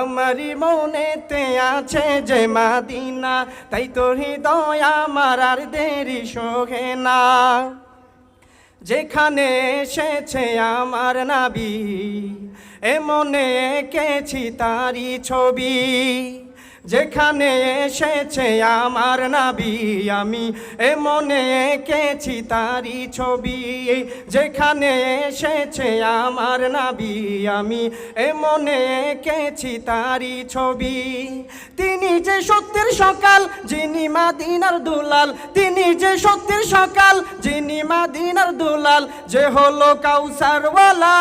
আমারি মনেতে আছে যে মাদিনা, তাই তো হৃদয় আমার আর দেরি সোহে না। যেখানে এসেছে আমার নাবি মনে এঁকেছি তারি ছবি। যেখানে এসেছে আমার নাবি, আমি এমনে এঁকেছি তারি ছবি। যেখানে এসেছে আমার নাবি, আমি এমনে এঁকেছি তারি ছবি। তিনি যে সত্যের সকাল, যিনি মাদিনার দুলাল। তিনি যে সত্যের সকাল, যিনি মাদিনার দুলাল। যে হলো কাউসারওয়ালা।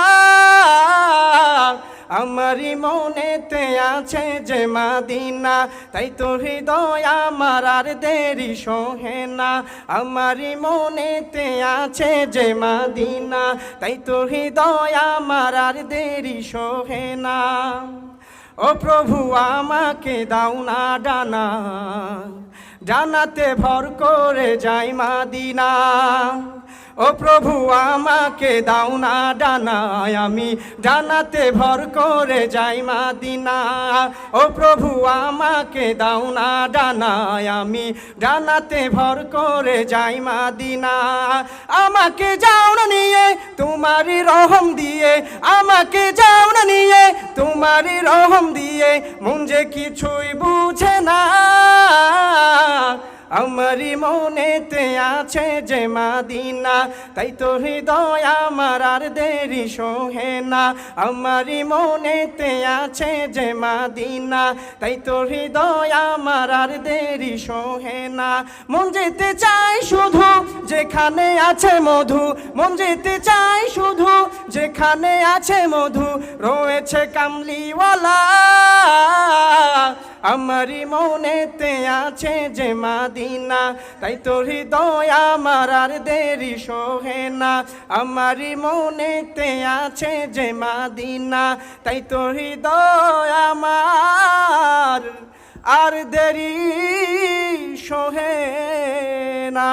আমারই মনেতে আছে যে মাদিনা, তাই তো হৃদয় আমার আর দেরি সোহে না। আমারই মনেতে আছে যে মাদিনা, তাই তো হৃদয় আমার আর দেরি সোহে না। ও প্রভু, আমাকে দাও না ডানা। জানাতে ভর করে যাই মাদিনা। ও প্রভু, আমাকে দাও না ডানায়। আমি জানাতে ভর করে যাই মাদিনা। ও প্রভু, আমাকে দাও না ডানায়। আমি জানাতে ভর করে যাই মাদিনা। আমাকে যাও না নিয়ে তোমারই রহম দিয়ে। আমাকে যাও না নিয়ে তোমারই রহম দিয়ে। মুঞ্জে কিছুই বুঝে না। আমারই মনেতে আছে যে মাদিনা, তাই তো হৃদয় আমার আর দেরি সোহে না। আমারই মনেতে আছে যে মাদিনা, তাই তো হৃদয় আমার আর দেরি সোহে না। মন যেতে চাই শুধু যেখানে আছে মধু, মন যেতে চাই শুধু যেখানে আছে মধু, রয়েছে কামলিওয়ালা। আমারই মনেতে আছে যে মাদিনা, তাই তো হৃদয় আমার আর দেরি সোহে না। আমারি মনেতে আছে যে মাদিনা, তাই তো হৃদয় আমার আর দেরি সোহে না।